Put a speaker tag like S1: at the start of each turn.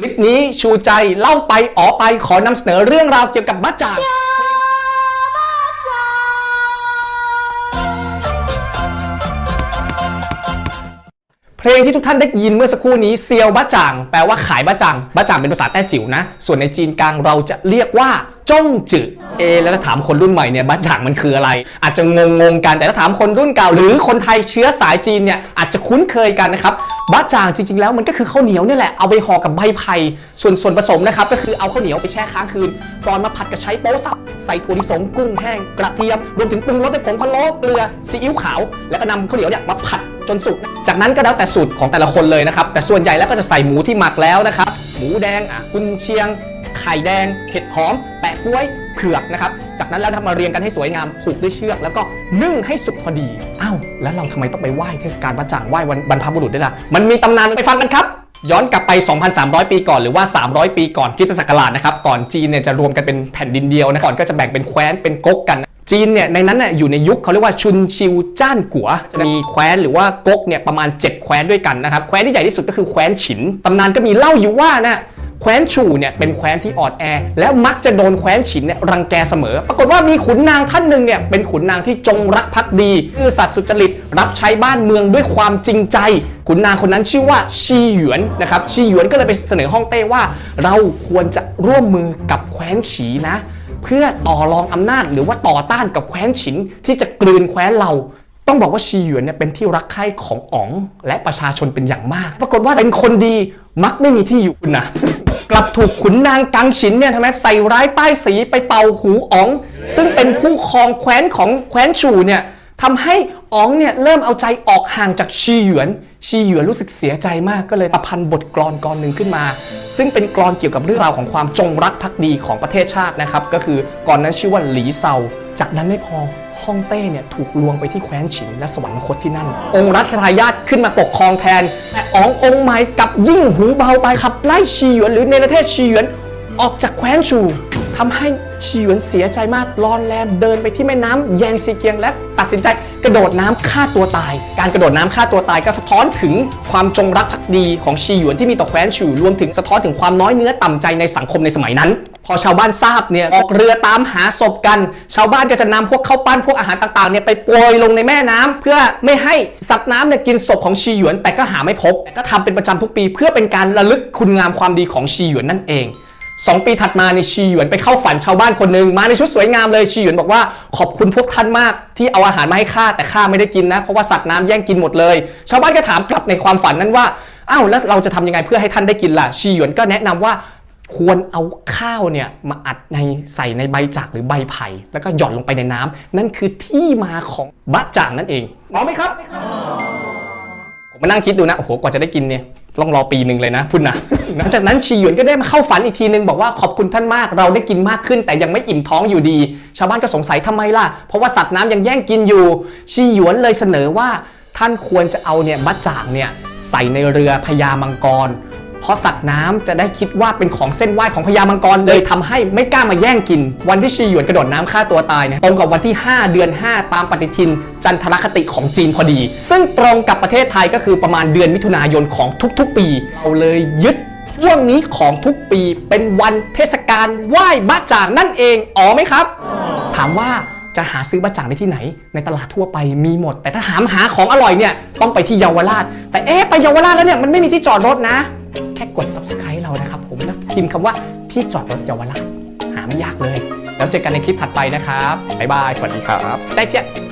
S1: คลิปนี้ชูใจเล่าไปอ๋อไปขอนำเสนอเรื่องราวเกี่ยวกับบ้าจ่างเพลงที่ทุกท่านได้ยินเมื่อสักครู่นี้เซียวบ้าจ่าง แปลว่าขายบ้าจ่างบ้าจ่างเป็นภาษาแต้จิ๋วนะ ส่วนในจีนกลางเราจะเรียกว่า จ้งจือเอแล้วถ้าถามคนรุ่นใหม่เนี่ยบ้าจ่างมันคืออะไร อาจจะงงงกันแต่ถ้าถามคนรุ่นเก่า หรือคนไทยเชื้อสายจีนเนี่ยอาจจะคุ้นเคยกันนะครับบ้าจ่างจริง ๆ แล้วมันก็คือข้าวเหนียวเนี่ยแหละเอาไปห่อกับใบไผ่ส่วนส่วนผสมนะครับก็คือเอาข้าวเหนียวไปแช่ค้างคืนก่อนมาผัดกับใช้โป๊สับใส่ถั่วลิสงกุ้งแห้งกระเทียมรวมถึงปรุงรสด้วยผงพะโล้เกลือซีอิ๊วขาว แล้วก็นำข้าวเหนียวเนี่ยมาผัดจนสุก จากนั้นก็แล้วแต่สูตรของแต่ละคนเลยนะครับ แต่ส่วนใหญ่แล้วก็จะใส่หมูที่หมักแล้วนะครับ หมูแดงอะกุนเชียง ไข่แดงเห็ดหอม แปะกล้วยเผือกนะครับ จากนั้นแล้วทำมาเรียงกันให้สวยงามผูกด้วยเชือก แล้วก็นึ่งให้สุกพอดีอ้าวแล้วเราทำไมต้องไปไหว้เทศกาลพระจังไหว้วันบรรพบุรุษด้วยล่ะมันมีตำนานไปฟังกันครับย้อนกลับไป 2,300 ปีก่อนหรือว่า 300 ปีก่อนคริสตศักราชนะครับ ก่อนจีนเนี่ยจะรวมกันเป็นแผ่นดินเดียวนะก่อนก็จะแบ่งเป็นแคว้นเป็นก๊กกัน จีนเนี่ยในนั้นน่ยอยู่ในยุคเขาเรียกว่าชุนชิวจ้านกัว จะมีแคว้นหรือว่าก๊กเนี่ยประมาณ 7 แคว้นด้วยกันนะครับ แคว้นที่ใหญ่ที่สุดก็คือแคว้นฉิน ตำนานก็มีเล่าอยู่ว่านะ แคว้นฉูเนี่ยเป็นแคว้นที่อ่อนแอ แล้วมักจะโดนแคว้นฉินเนี่ยรังแกเสมอ ปรากฏว่ามีขุนนางท่านหนึ่งเนี่ยเป็นขุนนางที่จงรักภักดีซื่อสัตย์สุจริตรับใช้บ้านเมืองด้วยความจริงใจขุนนางคนนั้นชื่อว่าชีหยวนนะครับชีหยวนก็เลยไปเสนอฮ่องเต้ว่า เราควรจะร่วมมือกับแคว้นฉีนะ เพื่อต่อรองอำนาจหรือว่าต่อต้านกับแคว้นฉินที่จะกลืนแคว้นเราต้องบอกว่าชีหยวนเนี่ยเป็นที่รักใคร่ของอ๋อง และประชาชนเป็นอย่างมาก ปรากฏว่าเป็นคนดีมักไม่มีที่อยู่นะ กลับถูกขุนนางกังฉินเนี่ยทำไมใส่ร้ายป้ายสีไปเป่าหูอ๋อง ซึ่งเป็นผู้ครองแคว้นของแคว้นฉูเนี่ยทำให้อ๋องเนี่ยเริ่มเอาใจออกห่างจากชีหยวน ชีหยวนรู้สึกเสียใจมากก็เลยประพันธ์บทกลอนกลอนหนึ่งขึ้นมา ซึ่งเป็นกลอนเกี่ยวกับเรื่องราวของความจงรักภักดีของประเทศชาตินะครับ ก็คือกลอนนั้นชื่อว่าหลีเซา จากนั้นไม่พอ ฮ่องเต้เนี่ยถูกลวงไปที่แคว้นฉินและสวรรคตที่นั่น องค์รัชทายาทขึ้นมาปกครองแทน แต่อ๋ององค์ใหม่กับยิ่งหูเบาไปขับไล่ชีหยวนหรือเนรเทศชีหยวนออกจากแคว้นชูทำให้ชีหยวนเสียใจมากรอนแรมเดินไปที่แม่น้ำแยงซีเกียงและตัดสินใจกระโดดน้ำฆ่าตัวตาย การกระโดดน้ำฆ่าตัวตายก็สะท้อนถึงความจงรักภักดีของชีหยวนที่มีต่อแคว้นชูรวมถึงสะท้อนถึงความน้อยเนื้อต่ำใจในสังคมในสมัยนั้น พอชาวบ้านทราบเนี่ยออกเรือตามหาศพกัน ชาวบ้านก็จะนำพวกข้าวปั้นพวกอาหารต่างๆเนี่ยไปโปรยลงในแม่น้ำเพื่อไม่ให้สัตว์น้ำเนี่ยกินศพของชีหยวน แต่ก็หาไม่พบก็ทำเป็นประจำทุกปี เพื่อเป็นการระลึกคุณงามความดีของชีหยวนนั่นเองสองปีถัดมาในชีหยวนไปเข้าฝันชาวบ้านคนหนึ่งมาในชุดสวยงามเลยชีหยวนบอกว่าขอบคุณพวกท่านมากที่เอาอาหารมาให้ข้าแต่ข้าไม่ได้กินนะเพราะว่าสัตว์น้ำแย่งกินหมดเลย ชาวบ้านก็ถามกลับในความฝันนั้นว่าอ้าวแล้วเราจะทำยังไงเพื่อให้ท่านได้กินล่ะชีหยวนก็แนะนำว่า ควรเอาข้าวเนี่ยมาอัดในใส่ในใบจากหรือใบไผ่แล้วก็หย่อนลงไปในน้ำนั่นคือที่มาของบะจ่างนั่นเองพร้อมไหมครับ ผมมานั่งคิดดูนะ โอ้โห กว่าจะได้กินเนี่ยต้องรอปีหนึ่งเลยนะพุ่นนะหลังจากนั้นชีหยวนก็ได้มาเข้าฝันอีกทีนึงบอกว่าขอบคุณท่านมากเราได้กินมากขึ้น แต่ยังไม่อิ่มท้องอยู่ดี ชาวบ้านก็สงสัยทำไมล่ะ เพราะว่าสัตว์น้ำยังแย่งกินอยู่ ชีหยวนเลยเสนอว่าท่านควรจะเอาเนี่ยบัจจ่างเนี่ยใส่ในเรือพญามังกร เพราะสัตว์น้ำจะได้คิดว่าเป็นของเส้นไหว้ของพญามังกรเลยทำให้ไม่กล้ามาแย่งกิน วันที่ชีหยวนกระโดดน้ำฆ่าตัวตายเนี่ยตรงกับวันที่ 5 เดือน 5 ตามปฏิทิน จันทรคติของจีนพอดี ซึ่งตรงกับประเทศไทยก็คือประมาณเดือนมิถุนายนของทุกๆ ปี เราเลยยึดช่วงนี้ของทุกปีเป็นวันเทศกาลไหว้บะจ่างนั่นเองอ๋อไหมครับ ถามว่าจะหาซื้อบะจ่างได้ที่ไหน ในตลาดทั่วไปมีหมด แต่ถ้าถามหาของอร่อยเนี่ยต้องไปที่เยาวราช แต่เอ๊ะไปเยาวราชแล้วเนี่ยมันไม่มีที่จอดรถนะ แค่กด subscribe เรานะครับผมแล้วพิมพ์คำว่าที่จอดรถเยาวราชหาไม่ยากเลย แล้วเจอกันในคลิปถัดไปนะครับบ๊ายบายสวัสดีครับใจเจียน